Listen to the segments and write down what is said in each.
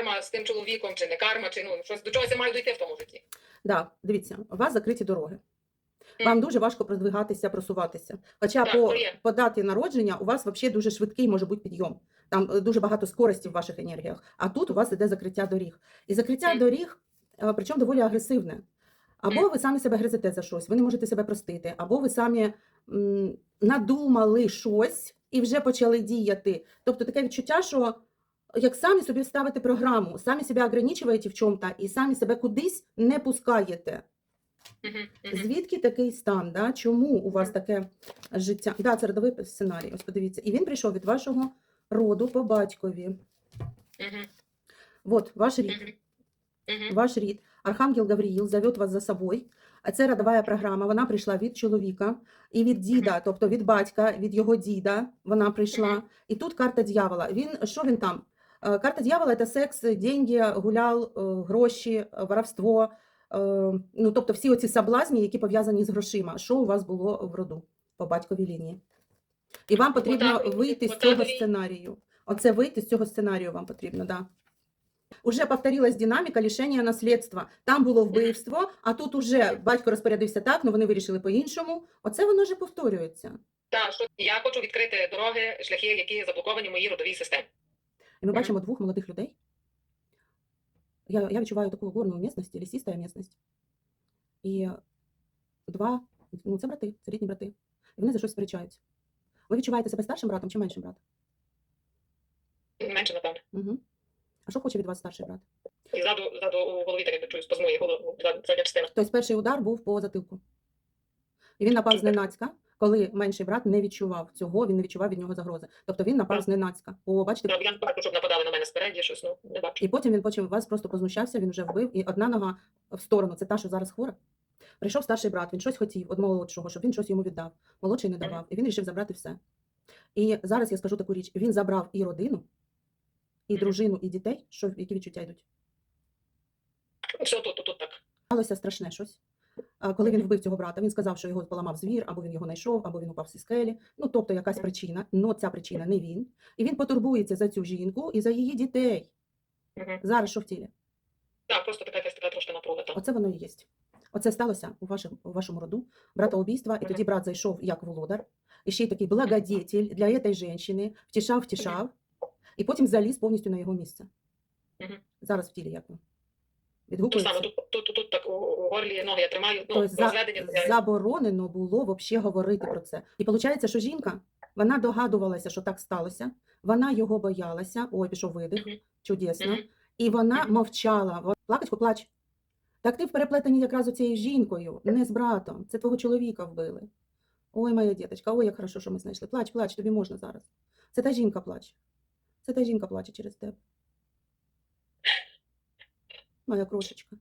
карма з тим чоловіком, чи не карма, чи ну щось до чогось я маю дійти в тому житті. Да, дивіться, у вас закриті дороги. Вам дуже важко продвигатися, просуватися. Хоча Так, по, по даті народження у вас взагалі дуже швидкий може бути підйом. Там е, дуже багато скорості в ваших енергіях. А тут у вас іде закриття доріг. І закриття доріг, е, причому доволі агресивне. Або ви самі себе гризете за щось, ви не можете себе простити, або ви самі м, надумали щось і вже почали діяти. Тобто таке відчуття, що як самі собі ставите програму, самі себе ограничуєте в чому-то і самі себе кудись не пускаєте. Звідки такий стан? Да? Чому у вас таке життя? Да, це родовий сценарій. Ось подивіться. І він прийшов від вашого роду по батькові. От ваш рід. Ваш рід. Архангел Гавріїл зовет вас за собою. А Це родова програма. Вона прийшла від чоловіка і від діда, тобто від батька, від його діда. Вона прийшла. І тут карта дьявола. Він що він там? Е, Карта дьявола це секс, деньги, гулял, е, гроші, е, воровство. Ну, тобто всі оці соблазні, які пов'язані з грошима. Що у вас було в роду по батьковій лінії? І вам потрібно вийти з цього сценарію. Оце вийти з цього сценарію вам потрібно, да. Уже повторилась динаміка лишення наслідства. Там було вбивство, а тут уже батько розпорядився так, ну вони вирішили по-іншому. Оце воно вже повторюється. Так, що я хочу відкрити дороги, шляхи, які заблоковані в моїй родовій системі. І ми бачимо двох молодих людей. Я, я відчуваю таку горну місцевість, лісіста місцевість. І два, ну це брати, це рідні брати. І вони за щось сперечаються. Ви відчуваєте себе старшим братом чи меншим братом? Менше, напевне. Угу. А що хоче від вас старший брат? І ззаду, ззаду у голові таке чую, спазмує голову, задня частина. Тобто перший удар був по затилку. І він напав зненацька, коли менший брат не відчував цього, він не відчував від нього загрози. Тобто він напав зненацька. О, бачите, Я не бачу, щоб нападали на мене спереді, щось, ну, не бачу. І потім він почав вас просто познущався, він вже вбив, і одна нога в сторону, це та, що зараз хвора. Прийшов старший брат, він щось хотів від молодшого, щоб він щось йому віддав. Молодший не давав, і він вирішив забрати все. І зараз я скажу таку річ: він забрав і родину, і дружину, і дітей. Що які відчуття йдуть? Все тут, тут, тут так. Сталося страшне щось. Коли він вбив цього брата, він сказав, що його поламав звір, або він його знайшов, або він упав зі скелі. Ну, тобто якась причина, але ця причина не він. І він потурбується за цю жінку і за її дітей. Зараз що в тілі? Так, просто така якась така трошки напруга. Так. Оце воно і є. Оце сталося у вашому, у вашому роду, братоубійства, і тоді брат зайшов як володар, і ще й такий благодетель для цієї жінки, втішав, втішав, і потім заліз повністю на його місце. Зараз в тілі як ви? Тут саме, тут, тут, тут, тут так у, у горлі ноги я тримаю, ну, Тобто за, розведення. я- заборонено було взагалі говорити про це. І виходить, що жінка, вона догадувалася, що так сталося, вона його боялася, ой, пішов видих, Мгм. чудесно, Мгм. і вона Мгм. мовчала. Плакать, поплач. Так ти в переплетенні якраз у цією жінкою, не з братом. Це твого чоловіка вбили. Ой, моя діточка, ой, як хорошо, що ми знайшли. Плач, плач, тобі можна зараз. Це та жінка плаче. Це та жінка плаче через тебе. Моя крошечка.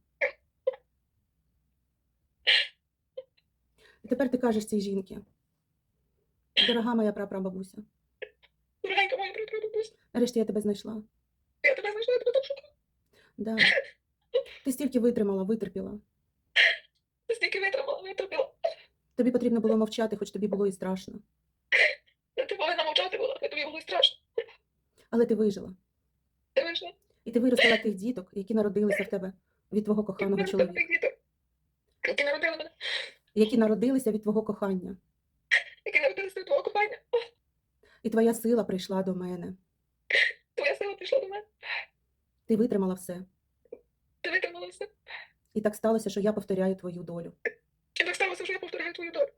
І тепер ти кажеш цій жінці. Дорога моя прапрабабуся, Дорогенька моя прикрутусь. нарешті я тебе знайшла. Я тебе знайшла, я тебе так шукала. Да. Ти стільки витримала, витерпіла. Ти стільки витримала, витерпіла. Тобі потрібно було мовчати, хоч тобі було і страшно. Ти повинна мовчати була, тобі було страшно. Але ти вижила. Ти вийшла. І ти виростила тих діток, які народилися в тебе від твого коханого чоловіка, Які народили мене, які народилися від твого кохання. які народилися від твого кохання. І твоя сила прийшла до мене. Твоя сила прийшла до мене. Ти витримала все. Ти витримала все. І так сталося, що я повторяю твою долю. І так сталося, що я повторяю твою долю.